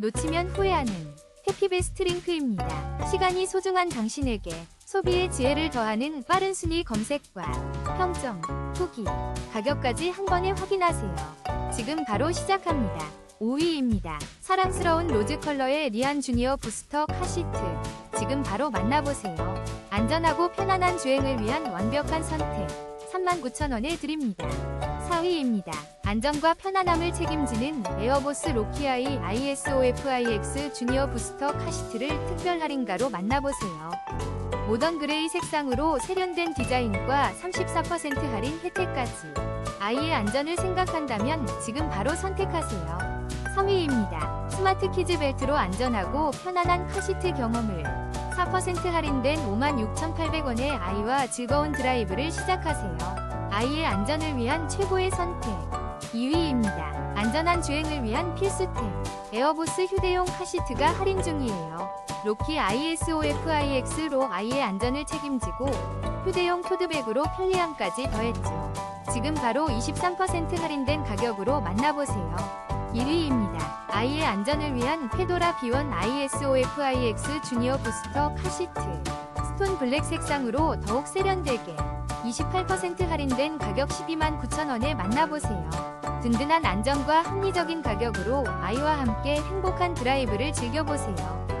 놓치면 후회하는 해피베스트 링크입니다. 시간이 소중한 당신에게 소비의 지혜를 더하는 빠른 순위 검색과 평점, 후기, 가격까지 한 번에 확인하세요. 지금 바로 시작합니다. 5위입니다. 사랑스러운 로즈 컬러의 리안 주니어 부스터 카시트. 지금 바로 만나보세요. 안전하고 편안한 주행을 위한 완벽한 선택. 39,000원에 드립니다. 4위입니다. 안전과 편안함을 책임지는 에어보스 로키아이 ISOFIX 주니어 부스터 카시트를 특별 할인가로 만나보세요. 모던 그레이 색상으로 세련된 디자인과 34% 할인 혜택까지. 아이의 안전을 생각한다면 지금 바로 선택하세요. 3위입니다. 스마트 키즈 벨트로 안전하고 편안한 카시트 경험을 4% 할인된 56,800원의 아이와 즐거운 드라이브를 시작하세요. 아이의 안전을 위한 최고의 선택. 2위입니다. 안전한 주행을 위한 필수템. 에어보스 휴대용 카시트가 할인 중이에요. 로키 ISOFIX로 아이의 안전을 책임지고 휴대용 토드백으로 편리함까지 더했죠. 지금 바로 23% 할인된 가격으로 만나보세요. 1위입니다. 아이의 안전을 위한 페도라 B1 ISOFIX 주니어 부스터 카시트. 스톤 블랙 색상으로 더욱 세련되게 28% 할인된 가격 12만 9천원에 만나보세요. 든든한 안전과 합리적인 가격으로 아이와 함께 행복한 드라이브를 즐겨보세요.